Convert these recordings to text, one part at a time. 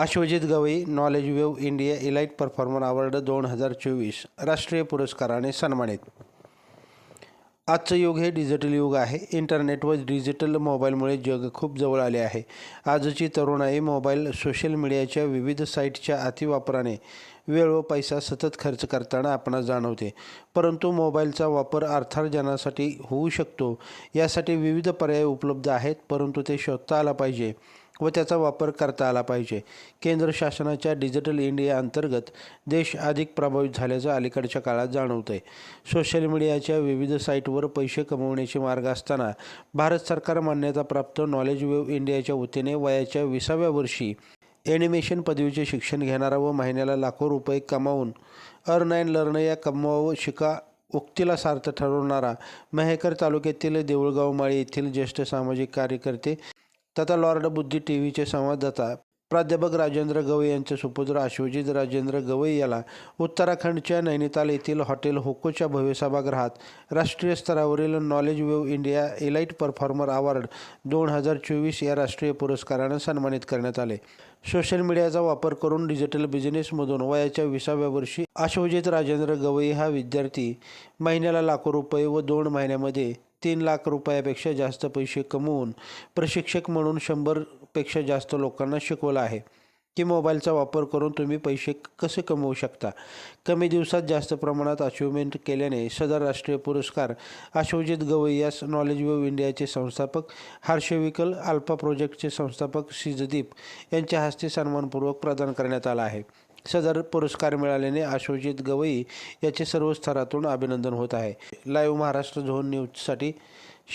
Ashwajit Gawai knowledge wave India elite performer award दोन हजार चोवीस राष्ट्रीय पुरस्काराने सन्मानित. आजचं युग हे डिजिटल युग आहे. इंटरनेट व डिजिटल मोबाईलमुळे जग खूप जवळ आले आहे. आजची तरुणाई मोबाईल सोशल मीडियाच्या विविध साईटच्या अतिवापराने वेळ व पैसा सतत खर्च करताना आपणास जाणवते. परंतु मोबाईलचा वापर अर्थार्जनासाठी होऊ शकतो. यासाठी विविध पर्याय उपलब्ध आहेत परंतु ते शोधता आला पाहिजे. व त्याचा वापर करता आला पाहिजे. केंद्र शासनाच्या डिजिटल इंडिया अंतर्गत देश अधिक प्रभावित झाल्याचं अलीकडच्या काळात जाणवतं आहे सोशल मीडियाच्या विविध साईटवर पैसे कमवण्याचे मार्ग असताना भारत सरकार मान्यताप्राप्त नॉलेज वेव इंडियाच्या वतीने वयाच्या विसाव्या वर्षी ॲनिमेशन पदवीचे शिक्षण घेणारा व महिन्याला लाखो रुपये कमावून अर्न अँड लर्न या कमवावं शिका उक्तीला सार्थ ठरवणारा मेहकर तालुक्यातील देऊळगाव माळी येथील ज्येष्ठ सामाजिक कार्यकर्ते तथा लॉर्ड बुद्धी टी व्हीचे संवाददाता प्राध्यापक राजेंद्र गवई यांचे सुपुत्र अश्वजित राजेंद्र गवई याला उत्तराखंडच्या नैनिताल येथील हॉटेल होकोच्या भव्य सभागृहात राष्ट्रीय स्तरावरील knowledge wave India elite performer award दोन हजार चोवीस या राष्ट्रीय पुरस्कारानं सन्मानित करण्यात आले. सोशल मीडियाचा वापर करून डिजिटल बिझनेसमधून वयाच्या विसाव्या वर्षी अश्वजित राजेंद्र गवई हा विद्यार्थी महिन्याला लाखो रुपये व दोन महिन्यामध्ये तीन लाख रुपयापेक्षा जास्त पैसे कमवून प्रशिक्षक म्हणून शंभर लाखपेक्षा जास्त लोकांना शिकवलं आहे. की मोबाईलचा वापर करून तुम्ही पैसे कसे कमवू शकता? कमी दिवसात जास्त प्रमाणात अचिव्हमेंट केल्याने सदर राष्ट्रीय पुरस्कार अश्वजित गवई यास नॉलेज वेव इंडियाचे संस्थापक हर्षविकल अल्फा प्रोजेक्टचे संस्थापक सिजदीप यांच्या हस्ते सन्मानपूर्वक प्रदान करण्यात आला आहे. सदर पुरस्कार मिळाल्याने अश्वजित गवई याचे सर्व स्तरातून अभिनंदन होत आहे. लाईव्ह महाराष्ट्र झोन न्यूजसाठी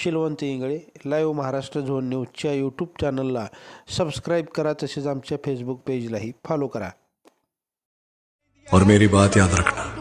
शिलवंत इंगळे. लाईव्ह महाराष्ट्र झोन न्यूजच्या यूट्यूब चॅनलला सबस्क्राईब करा तसेच आमच्या फेसबुक पेजलाही फॉलो करा. और मेरी बात याद रखना।